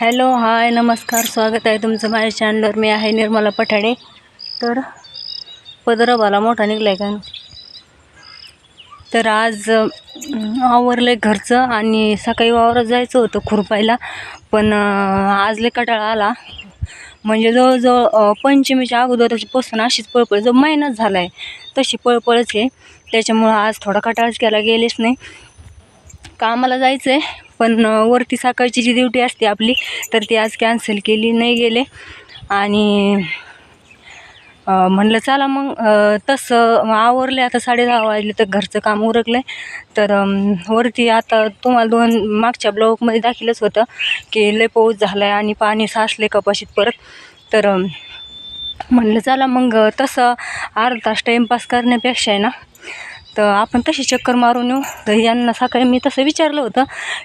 Hello hi नमस्कार स्वागत आहे तुमचं माझ्या चॅनलवर मी आहे निर्मला पठाडे तर पदरवाला मोठा निघला आहे का? तर आज आवरलं आहे घरचं आणि सकाळी वावरात जायचं होतं खुरपायला पण आज लय कटाळा आला. म्हणजे जवळजवळ अं, पंचमीच्या अगोदरपासून अशीच पळपळ जो महिनाच झाला आहे तशी पळपळच आहे. त्याच्यामुळं आज थोडा कटाळाच केला गेलेच नाही. कामाला जायचं आहे पण वरती सकाळची जी ड्युटी असते आपली तर ती आज कॅन्सल केली नाही गेले. आणि म्हणलं चला मग तसं आवरले आता साडे दहा वाजले तर घरचं काम उरकलं आहे तर वरती आता तुम्हाला दोन मागच्या ब्लॉकमध्ये दाखिलच होतं की लय पाऊस झाला आहे आणि पाणी साचले कपाशीत परत. तर म्हणलं चला मग तसं अर्धा तास टाईमपास करण्यापेक्षा आहे ना तर आपण तशी चक्कर मारून येऊ. तर यांना सकाळी मी तसं विचारलं होतं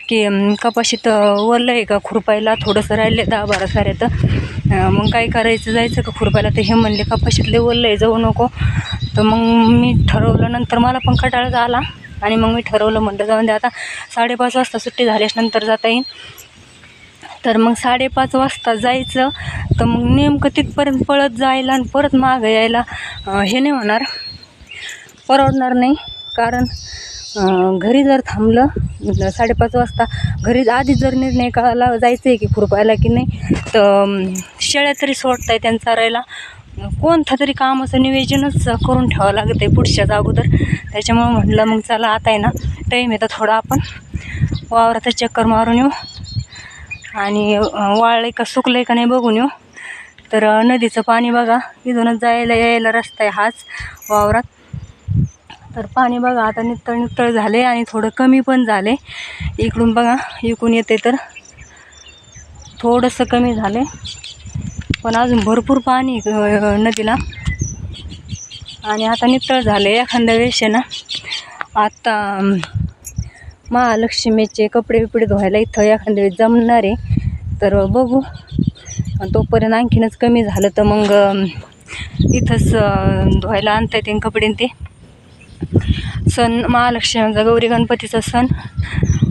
की कपाशीत वरलं आहे का खुरपायला? थोडंसं राहिले दहा बारा साऱ्या तर. मग काय करायचं जायचं का खुरपायला? तर हे म्हणले कपाशीतले वरलं आहे जाऊ नको. तर मग मी ठरवलं नंतर मला पण कटाळाच आला. आणि मग मी ठरवलं म्हणलं जाऊन दे आता साडेपाच वाजता सुट्टी झाल्यानंतर जाता येईल तर मग साडेपाच वाजता जायचं. तर मग नेमकं तिथपर्यंत पळत जायला आणि परत मागं यायला हे नाही होणार. परवडणार नाही. कारण घरी जर थांबलं साडेपाच वाजता घरी आधीच जर निर्णय काला जायचं आहे की खुरपायला की नाही तर शेळ्या तरी सोडत आहे त्यांचा चरायला कोणतं तरी काम असं नियोजनच करून ठेवावं लागत आहे पुढच्याच अगोदर. त्याच्यामुळं म्हटलं मग चला आता आहे ना टाईम येतं थोडा आपण वावरात चक्कर मारून येऊ. आणि वाळलं का सुकलं का नाही बघून येऊ. तर नदीचं पाणी बघा. इथूनच जायला यायला रस्ता आहे हाच वावरात. तर पाणी बघा आता नितळ नितळ झाले आणि थोडं कमी पण झाले. इकडून बघा इकडून येते तर थोडंसं कमी झाले. पण अजून भरपूर पाणी नदीला. आणि आता नितळ झाले एखाद्या वेळेस आहे ना. आता महालक्ष्मीचे कपडे बिपडे धुवायला इथं एखाद्या वेळेस जमणार आहे. तर बघू. तोपर्यंत आणखीनच कमी झालं तर मग इथंच धुवायला आणता येते कपडे ते सण महालक्ष्मीचा म्हणजे गौरी गणपतीचा सण.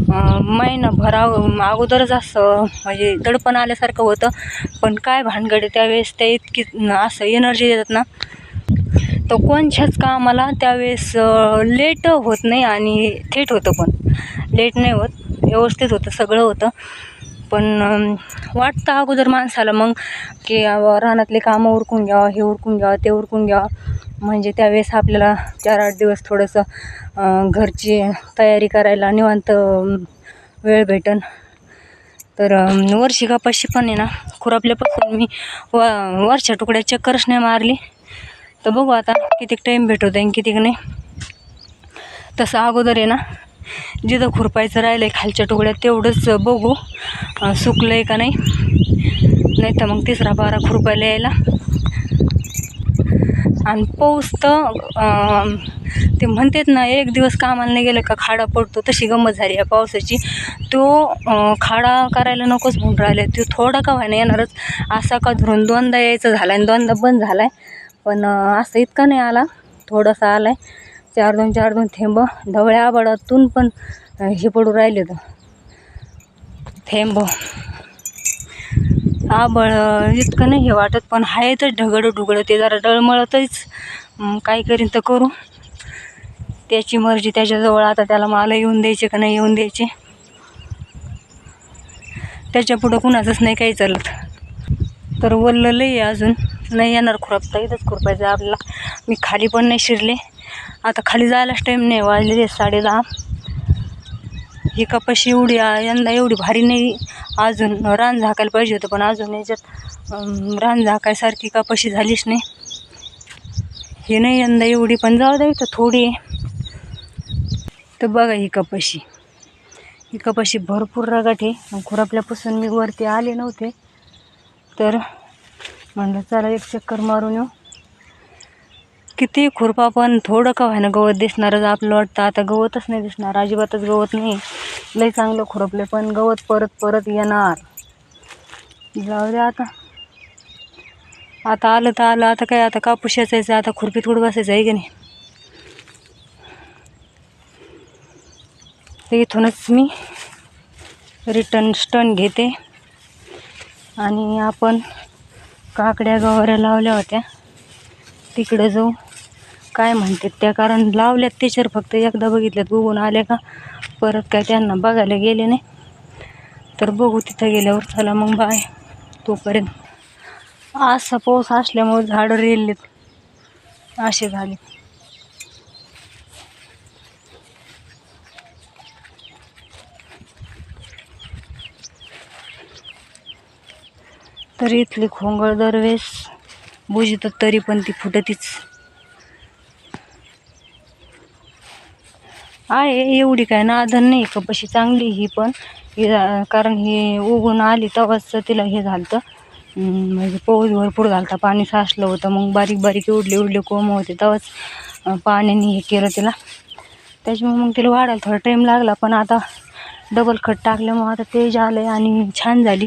महिनाभरा महिनाभर अगोदरच असं म्हणजे दडपण आल्यासारखं होतं. पण काय भानगड आहे त्यावेळेस ते इतकी असं एनर्जी देतात ना. तर कोणच्याच कामाला त्यावेळेस लेट होत नाही आणि थेट होतं पण. लेट नाही होत व्यवस्थित होतं सगळं होतं. पण वाटतं अगोदर माणसाला मग की रानातले कामं उरकून घ्यावं हे उरकून घ्यावं ते उरकून घ्यावं. म्हणजे त्यावेळेस आपल्याला चार आठ दिवस थोडंसं घरची तयारी करायला निवांत वेळ भेटन. तर वर्षिकापाशी पण आहे ना खुरापल्यापासून मी व वरच्या तुकड्या चक्करच नाही मारली. तर बघू आता किती टाईम भेटवत आहे कितीक नाही. तसं अगोदर आहे ना जिथं खुरपायचं राहिलं आहे खालच्या तुकड्यात तेवढंच बघू सुकलं आहे का नाही. नाही तर मग तिसरा बारा खुरपायला यायला. आणि पाऊस तर ते म्हणतात ना एक दिवस कामाला नाही गेलं का खाडा पडतो तशी गंमत झाली आहे पावसाची. तो खाडा करायला नकोच म्हणून राहिले तो थोडा का व्हायना येणारच. असा का धरून दोनदा यायचं झाला आणि दोनदा बंद झाला आहे पण असं इतका नाही आला. थोडासा आला आहे चार दोन चार दोन थेंब. ढवळ्या आबाडातून पण हे पडू राहिले तर थेंब. आबळ इतकं नाही हे वाटत पण आहे तर ढगडं ढुगडं ते जरा डळमळतच काय करीन तर करू. त्याची मर्जी त्याच्याजवळ आता त्याला मला येऊन द्यायचे का नाही येऊन द्यायचे. त्याच्या पुढं कुणाचंच नाही काही चालत. तर वल्ल आहे अजून. नाही येणार खुरपता इथंच खुरपायचं आपल्याला. मी खाली पण नाही शिरले. आता खाली जायलाच टाईम नाही वाजले साडे दहा ही कपाशी एवढी यंदा एवढी भारी नाही. अजून रान झाकायला पाहिजे होतं पण अजून याच्यात रान झाकायसारखी कपाशी झालीच नाही. हे नाही यंदा एवढी पण जाऊ द्या इथं थोडी आहे. तर बघा ही कपाशी. ही कपाशी भरपूर रगाट आहे. खुरापल्यापासून मी वरती आले नव्हते. तर म्हणलं चला एक चक्कर मारून येऊ. किती खुरपा पण थोडं का व्हायना गवत दिसणारच आपलं वाटतं. आता गवतच नाही दिसणार अजिबातच गवत नाही. लय चांगलं खुरपले पण गवत परत परत येणार. जाऊ दे आता. आता आलं तर आलं आता काय आता कापूस याचायचं आता खुरपीत कुठं बसायचं आहे की नाही? तर इथूनच मी रिटर्न स्टन घेते. आणि आपण काकड्या गवाऱ्या लावल्या होत्या. तिकडं जाऊ. काय म्हणतात त्या? कारण लावल्यात त्याच्यावर फक्त. एकदा बघितल्यात बघून आल्या का? परत काय त्यांना बघायला गेले नाही. तर बघू तिथं गेल्यावर. चला मग बाय तोपर्यंत. असा पाऊस असल्यामुळे झाडं रेललेत. असे झाले. तर इथली खोंगळ दरवेळेस बुजतात तरी पण ती फुटतीच. आहे एवढी काय नादन नाही. कपाशी चांगली ही पण. ही कारण ही उगून आली तेव्हाच तिला हे झालं म्हणजे पाऊस भरपूर घालता. पाणी साचलं होतं. मग बारीक बारीक उडले उडले कोंब होते. तेव्हाच पाण्याने हे केलं तिला. त्याच्यामुळे मग तिला वाढायला थोडा टाईम लागला. पण आता डबल खत टाकल्यामुळे आता तेज आलं आणि छान झाली.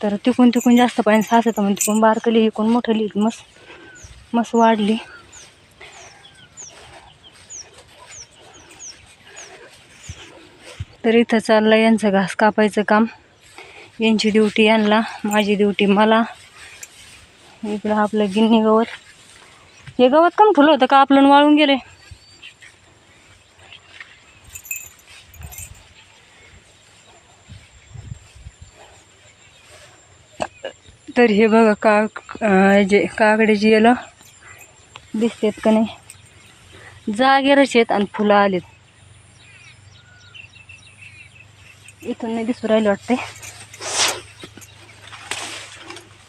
तर तिकून तिकून जास्त पाणी साचतं. मग तिकून बारकली इकून लिहित मस्त मस्त वाढली. तर इथं चाललं यांचं घास कापायचं काम. यांची ड्युटी यांना. माझी ड्युटी मला. इकडं आपलं गिन्नी गवत. हे गवत कम फुलं होतं का आपलं वाळून गेले? तर हे बघा का जे काकड्याची याला दिसतेत का नाही? जागेरच आहेत आणि फुलं आलेत. इथून नाही दिसू राहिले वाटते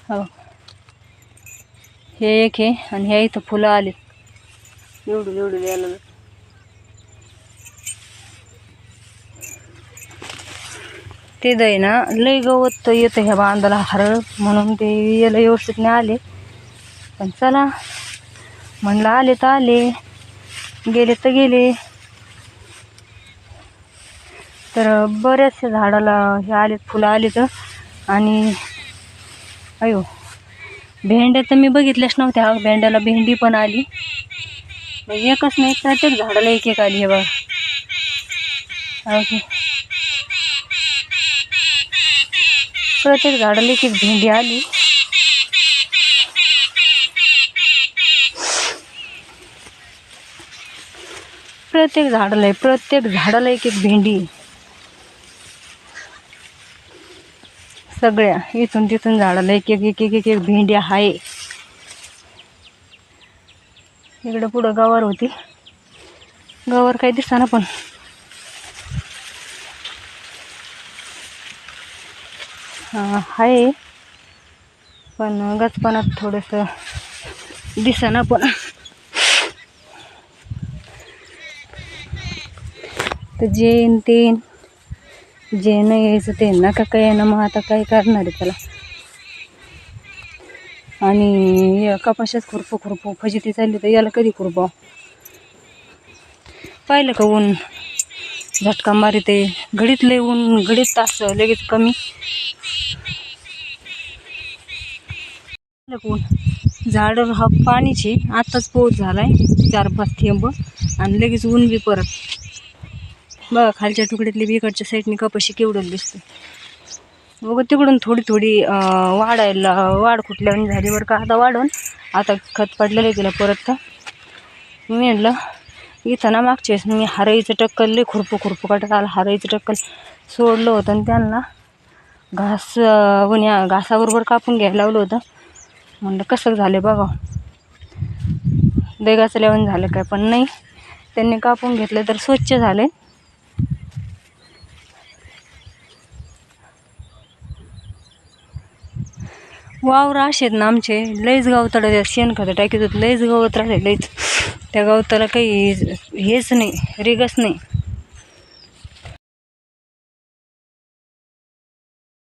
हो. हे एक आहे आणि ह्या इथं फुलं आलीत. एवढं एवढं यायला ते दय ना लय गवत येतं ह्या बांधाला हरळ म्हणून ते याला व्यवस्थित नाही आले. पण चला. म्हणलं आले तर आले. गेले तर गेले. तर बऱ्याचशा झाडाला हे आलेत फुलं आले तर आणि अयो भेंड्या तर मी बघितल्याच नव्हत्या. भेंड्याला भेंडी पण आली. म्हणजे एकच नाही प्रत्येक झाडाला एक एक आली हे बघा. ओके प्रत्येक झाडाला एक एक भेंडी आली. प्रत्येक झाडाला प्रत्येक झाडाला एक एक भेंडी. सगळ्या. इथून तिथून झाडाला एक एक एक एक एक एक भेंडी आहे. इकडं पुढं गवार होती. गवार काही दिसताना पण. आहे. पण गचपणात थोडंसं दिसना पण. तर जे तेन जे नाही यायचं ते नका काय ना मग आता काय करणार आहे त्याला. आणि या कपाशाच खुरपू खुरपू फजिती चालली तर याला कधी खुरपाव पाहिलं का ऊन? झटका मारिते घडीत लय ऊन घडीत तास लगेच कमी. पाहिलं का ऊन? झाडं हा पाणीची आत्ताच पाऊस झालाय चार पाच थेंब आणि लगेच ऊन बी परत. बघा खालच्या तुकड्यातली बी इकडच्या साईडने कपाशी केवढं दिसते बघा तिकडून थोडी थोडी वाढायला वाढ कुठल्याने झाली बरं का? आता वाढून आता खत पडलेलं आहे तिला परत तर. मी म्हणलं इथं ना मागच्या वेळेस मी हरईचं टक्कल लय खुरपू खुरपू काटत आला हरईचं टक्कल सोडलं होतं आणि त्यांना घास अं, उन्या घासाबरोबर कापून घ्यायला लावलं होतं. म्हणलं कसं झालं बघा. देगाचं लेवण झालं काय पण नाही. त्यांनी कापून घेतलं तर स्वच्छ झाले वावर असे आहेत ना आमचे. लईच गावतडं त्या शेणखतं टाकीत लईच गवत राहते लईच त्या गवताला काही हेच नाही रिगच नाही.